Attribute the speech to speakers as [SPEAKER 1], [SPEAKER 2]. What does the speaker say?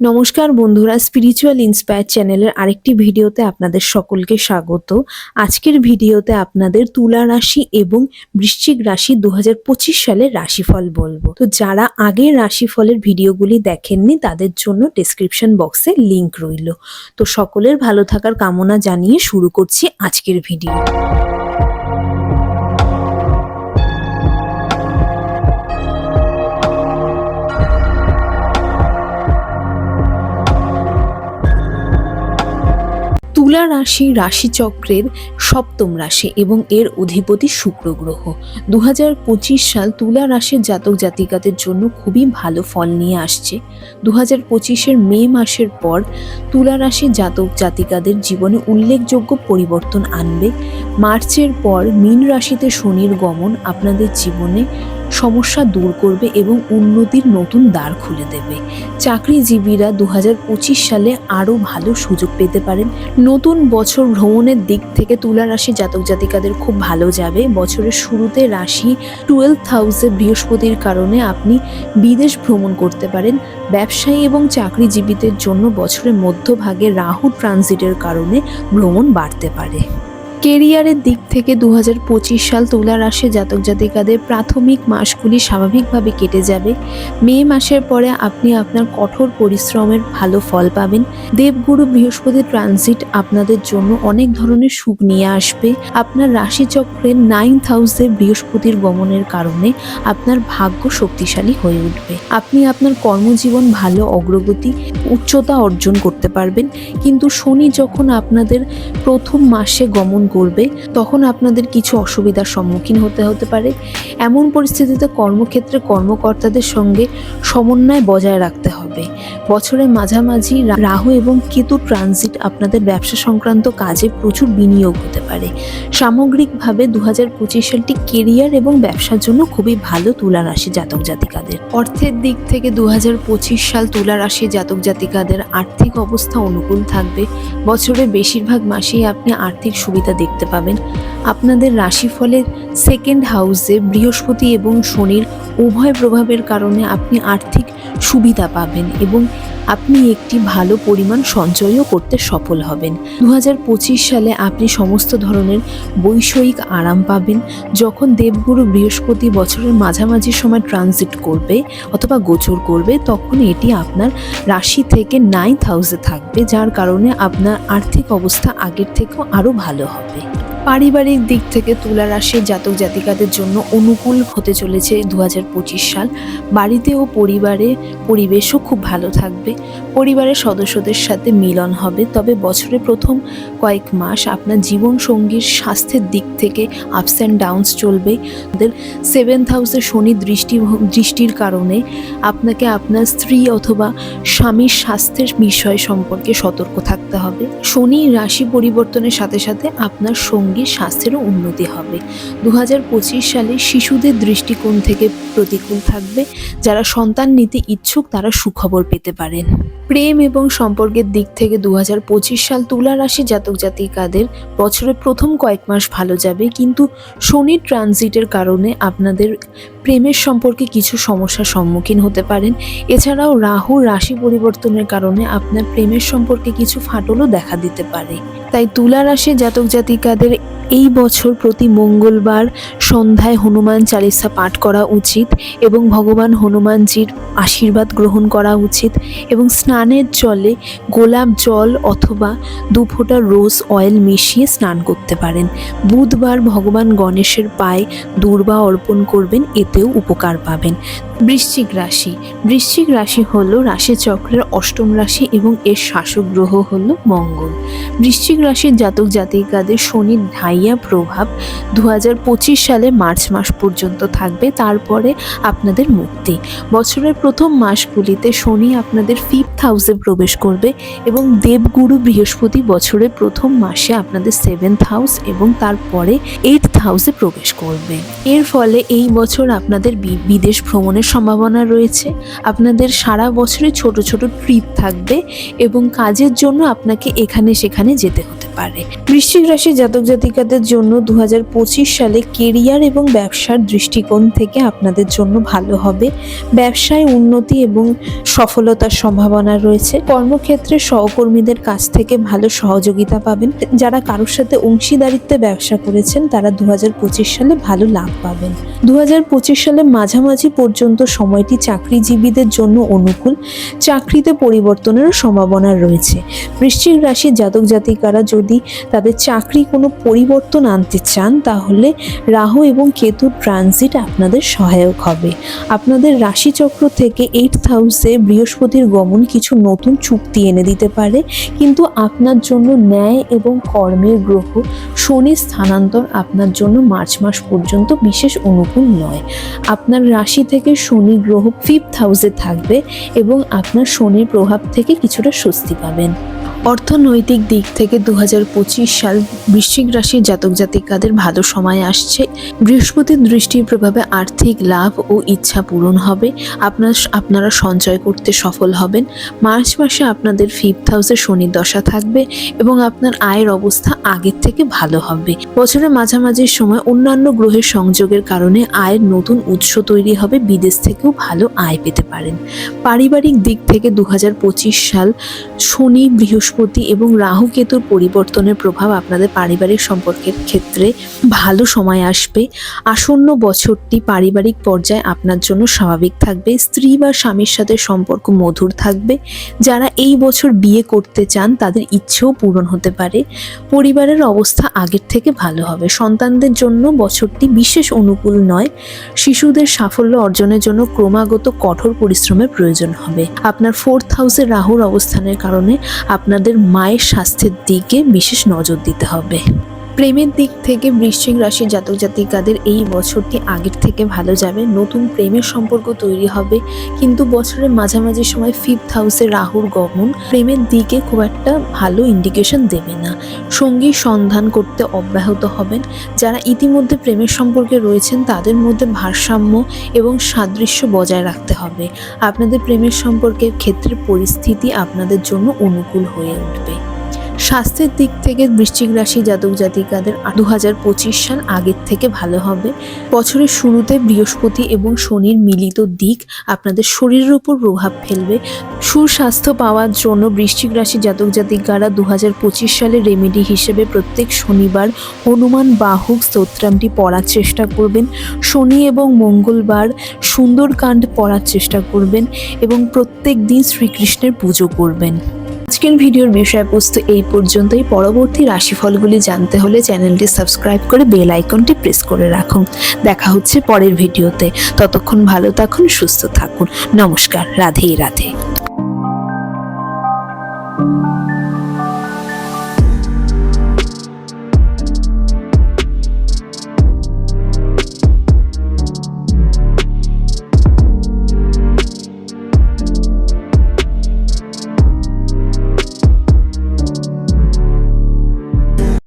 [SPEAKER 1] নমস্কার বন্ধুরা spiritual inspire চ্যানেলের আরেকটি ভিডিওতে আপনাদের সকলকে স্বাগত। আজকের ভিডিওতে আপনাদের তুলা রাশি এবং বৃশ্চিক রাশি দু হাজার পঁচিশ সালের রাশিফল বলব। তো যারা আগের রাশিফলের ভিডিওগুলি দেখেননি, তাদের জন্য ডেসক্রিপশন বক্সে লিংক রইল। তো সকলের ভালো থাকার কামনা জানিয়ে শুরু করছি আজকের ভিডিও। তুলা রাশি রাশিচক্রের সপ্তম রাশি এবং এর অধিপতি শুক্র গ্রহ। দু হাজার পঁচিশ সাল তুলা রাশির জাতক জাতিকাদের জন্য খুবই ভালো ফল নিয়ে আসছে। দু হাজার পঁচিশের মে মাসের পর তুলা রাশি জাতক জাতিকাদের জীবনে উল্লেখযোগ্য পরিবর্তন আনবে। মার্চের পর মীন রাশিতে শনির গমন আপনাদের জীবনে সমস্যা দূর করবে এবং উন্নতির নতুন দ্বার খুলে দেবে। চাকরিজীবীরা দু হাজার পঁচিশ সালে আরও ভালো সুযোগ পেতে পারেন। নতুন বছর ভ্রমণের দিক থেকে তুলা রাশি জাতক জাতিকাদের খুব ভালো যাবে। বছরের শুরুতে রাশি টুয়েলভ হাউসে বৃহস্পতির কারণে আপনি বিদেশ ভ্রমণ করতে পারেন। ব্যবসায়ী এবং চাকরিজীবীদের জন্য বছরের মধ্যভাগে রাহু ট্রানজিটের কারণে ভ্রমণ বাড়তে পারে। কেরিয়ারের দিক থেকে দু হাজার পঁচিশ সাল তুলা রাশি জাতক জাতিকাদের প্রাথমিক মাসগুলি স্বাভাবিকভাবে কেটে যাবে। মে মাসের পরে আপনি আপনার কঠোর পরিশ্রমের ভালো ফল পাবেন। দেবগুরু বৃহস্পতি ট্রানজিট আপনাদের জন্য অনেক ধরনের সুখ নিয়ে আসবে। আপনার রাশিচক্রের নাইন্থ হাউসে বৃহস্পতির গমনের কারণে আপনার ভাগ্য শক্তিশালী হয়ে উঠবে। আপনি আপনার কর্মজীবন ভালো, অগ্রগতি, উচ্চতা অর্জন করতে পারবেন। কিন্তু শনি যখন আপনাদের প্রথম মাসে গমন করবে তখন আপনাদের কিছু অসুবিধার সম্মুখীন হতে হতে পারে। এমন পরিস্থিতিতে কর্মক্ষেত্রে কর্মকর্তাদের সঙ্গে সমন্বয় বজায় রাখতে হবে। বছরের মাঝামাঝি রাহু এবং কেতু ট্রানজিট আপনাদের ব্যবসা সংক্রান্ত কাজে প্রচুর বিনিয়োগ হতে পারে। সামগ্রিকভাবে দু হাজার পঁচিশ সালটি কেরিয়ার এবং ব্যবসার জন্য খুবই ভালো তুলা রাশি জাতক জাতিকাদের। অর্থের দিক থেকে দু হাজার পঁচিশ সাল তুলা রাশি জাতক জাতিকাদের আর্থিক অবস্থা অনুকূল থাকবে। বছরের বেশিরভাগ মাসেই আপনি আর্থিক সুবিধা দেখতে পাবেন। আপনাদের রাশিফলের সেকেন্ড হাউসে বৃহস্পতি এবং শনির উভয় প্রভাবের কারণে আপনি আর্থিক সুবিধা পাবেন এবং আপনি একটি ভালো পরিমাণ সঞ্চয়ও করতে সফল হবেন। দু হাজার পঁচিশ সালে আপনি সমস্ত ধরনের বৈষয়িক আরাম পাবেন। যখন দেবগুরু বৃহস্পতি বছরের মাঝামাঝি সময় ট্রানজিট করবে অথবা গোচর করবে, তখন এটি আপনার রাশি থেকে নাইন্থ হাউসে থাকবে, যার কারণে আপনার আর্থিক অবস্থা আগের থেকেও আরও ভালো হবে। পারিবারিক দিক থেকে তুলা রাশির জাতক জাতিকাদের জন্য অনুকূল হতে চলেছে দু হাজার পঁচিশ সাল। বাড়িতে ও পরিবারে পরিবেশও খুব ভালো থাকবে। পরিবারের সদস্যদের সাথে মিলন হবে। তবে বছরের প্রথম কয়েক মাস আপনার জীবন সঙ্গীর স্বাস্থ্যের দিক থেকে আপস অ্যান্ড ডাউনস চলবে। ওদের সেভেন্থ হাউসে শনি দৃষ্টি দৃষ্টির কারণে আপনাকে আপনার স্ত্রী অথবা স্বামীর স্বাস্থ্যের বিষয় সম্পর্কে সতর্ক থাকতে হবে। শনি রাশি পরিবর্তনের সাথে সাথে আপনার সঙ্গীর স্বাস্থ্যেরও উন্নতি হবে। দু পঁচিশ সালে শিশুদের দৃষ্টিকোণ থেকে প্রতিকূল থাকবে। যারা সন্তান নিতে ইচ্ছুক, তারা সুখবর পেতে পারেন। প্রেম এবং সম্পর্কের দিক থেকে দু পঁচিশ সাল তুলা রাশি জাতক জাতিকাদের বছরের প্রথম কয়েক মাস ভালো যাবে। কিন্তু শনি ট্রানজিটের কারণে আপনাদের প্রেমের সম্পর্কে কিছু সমস্যার সম্মুখীন হতে পারেন। এছাড়াও রাহুর রাশি পরিবর্তনের কারণে আপনার প্রেমের সম্পর্কে কিছু ফাটলও দেখা দিতে পারে। তাই তুলা রাশি জাতক জাতিকাদের এই বছর প্রতি মঙ্গলবার সন্ধ্যায় হনুমান চালিসা পাঠ করা উচিত এবং ভগবান হনুমানজির আশীর্বাদ গ্রহণ করা উচিত এবং স্নানের জলে গোলাপ জল অথবা দু ফোঁটা রোজ অয়েল মিশিয়ে স্নান করতে পারেন। বুধবার ভগবান গণেশের পায়ে দূর্বা অর্পণ করবেন, এতেও উপকার পাবেন। বৃশ্চিক রাশি। বৃশ্চিক রাশি হলো রাশিচক্রের অষ্টম রাশি এবং এর শাসক গ্রহ হল মঙ্গল। বৃশ্চিক রাশির জাতক জাতিকাদের শনির ঢাইয়া প্রভাব দু হাজার পঁচিশ সালে মার্চ মাস পর্যন্ত থাকবে, তারপরে আপনাদের মুক্তি। বছরের প্রথম মাসগুলিতে শনি আপনাদের ফিফথ হাউসে প্রবেশ করবে এবং দেবগুরু বৃহস্পতি বছরের প্রথম মাসে আপনাদের সেভেন্থ হাউস এবং তারপরে এইটথ হাউসে প্রবেশ করবে। এর ফলে এই বছর আপনাদের বিদেশ ভ্রমণের সম্ভাবনা রয়েছে। আপনাদের সারা বছরে ছোট ছোট ট্রিপ থাকবে এবং কাজের জন্য আপনাকে এখানে সেখানে যেতে হতে পারে। বৃশ্চিক রাশি জাতক জাতিকাদের জন্য দু হাজার পঁচিশ সালে কেরিয়ার এবং ব্যবসার দৃষ্টিকোণ থেকে আপনাদের জন্য ভালো হবে। ব্যবসায় উন্নতি এবং সফলতার সম্ভাবনা রয়েছে। কর্মক্ষেত্রে সহকর্মীদের কাছ থেকে ভালো সহযোগিতা পাবেন। যারা কারোর সাথে অংশীদারিত্বে ব্যবসা করেছেন, তারা দু হাজার পঁচিশ সালে ভালো লাভ পাবেন। দু হাজার পঁচিশ সালে মাঝামাঝি পর্যন্ত সময়টি চাকরিজীবীদের জন্য অনুকূল। চাকরিতে পরিবর্তনেরও সম্ভাবনা রয়েছে। বৃশ্চিক রাশির জাতক জাতিকারা যদি তাদের চাকরি কোনো পরিবর্তন আনতে চান, তাহলে রাহু এবং কেতুর ট্রানজিট আপনাদের সহায়ক হবে। আপনাদের রাশিচক্র থেকে এইট হাউসে বৃহস্পতির গমন কিছু নতুন চুক্তি এনে দিতে পারে। কিন্তু আপনার জন্য ন্যায় এবং কর্মের গ্রহ শনি স্থানান্তর আপনার জন্য মার্চ মাস পর্যন্ত বিশেষ অনুকূল নয়। আপনার রাশি থেকে শনি গ্রহ ফিফথ হাউসে থাকবে এবং আপনার শনির প্রভাব থেকে কিছুটা স্বস্তি পাবেন। অর্থনৈতিক দিক থেকে দু পঁচিশ সাল বৃশ্চিক রাশির জাতক জাতিকাদের ভালো সময় আসছে। বৃহস্পতির দৃষ্টির প্রভাবে আর্থিক লাভ ও ইচ্ছা পূরণ হবে। আপনার আপনারা সঞ্চয় করতে সফল হবেন। মার্চ মাসে আপনাদের ফিফথ হাউসে শনির দশা থাকবে এবং আপনার আয়ের অবস্থা আগের থেকে ভালো হবে। বছরের মাঝামাঝি সময় অন্যান্য গ্রহের সংযোগের কারণে আয়ের নতুন উৎস তৈরি হবে। বিদেশ থেকেও ভালো আয় পেতে পারেন। পারিবারিক দিক থেকে দু হাজার পঁচিশ সাল শনি, বৃহস্পতি এবং রাহু কেতুর পরিবর্তনের প্রভাব আপনাদের পারিবারিক সম্পর্কের ক্ষেত্রে ভালো সময় আসবে। আসন্ন বছরটি পারিবারিক পর্যায়ে আপনার জন্য স্বাভাবিক থাকবে। স্ত্রী বা স্বামীর সাথে সম্পর্ক মধুর থাকবে। যারা এই বছর বিয়ে করতে চান, তাদের ইচ্ছেও পূরণ হতে পারে। পরিবারের অবস্থা আগের থেকে ভালো হবে। সন্তানদের জন্য বছরটি বিশেষ অনুকূল নয়। শিশুদের সাফল্য অর্জনের জন্য ক্রমাগত কঠোর পরিশ্রমের প্রয়োজন হবে। আপনার ফোর্থ হাউসে রাহুর অবস্থানের কারণে আপনাদের মায়ের স্বাস্থ্যের দিকে বিশেষ নজর দিতে হবে। প্রেমের দিক থেকে বৃশ্চিক রাশির জাতক জাতিকাদের এই বছরটি আগের থেকে ভালো যাবে। নতুন প্রেমের সম্পর্ক তৈরি হবে। কিন্তু বছরের মাঝামাঝি সময় ফিফথ হাউসে রাহুর গমন প্রেমের দিকে খুব একটা ভালো ইন্ডিকেশন দেবে না। সঙ্গী সন্ধান করতে অব্যাহত হবেন। যারা ইতিমধ্যে প্রেমের সম্পর্কে রয়েছেন, তাদের মধ্যে ভারসাম্য এবং সাদৃশ্য বজায় রাখতে হবে। আপনাদের প্রেমের সম্পর্কের ক্ষেত্রে পরিস্থিতি আপনাদের জন্য অনুকূল হয়ে উঠবে। স্বাস্থ্যের দিক থেকে বৃশ্চিক রাশি জাতক জাতিকাদের দু হাজার পঁচিশ সাল আগের থেকে ভালো হবে। বছরের শুরুতে বৃহস্পতি এবং শনির মিলিত দিক আপনাদের শরীরের উপর প্রভাব ফেলবে। সুস্বাস্থ্য পাওয়ার জন্য বৃশ্চিক রাশি জাতক জাতিকারা দু হাজার পঁচিশ সালে রেমেডি হিসেবে প্রত্যেক শনিবার হনুমান বাহুক স্তোত্রামটি পড়ার চেষ্টা করবেন। শনি এবং মঙ্গলবার সুন্দরকাণ্ড পড়ার চেষ্টা করবেন এবং প্রত্যেক দিন শ্রীকৃষ্ণের পুজো করবেন। আজকের ভিডিওর বিষয়বস্তু এই পর্যন্তই। পরবর্তী রাশিফলগুলি জানতে হলে চ্যানেলটি সাবস্ক্রাইব করে বেল আইকনটি প্রেস করে রাখুন। দেখা হচ্ছে পরের ভিডিওতে। ততক্ষণ ভালো থাকুন, সুস্থ থাকুন। নমস্কার, রাধেই রাধে।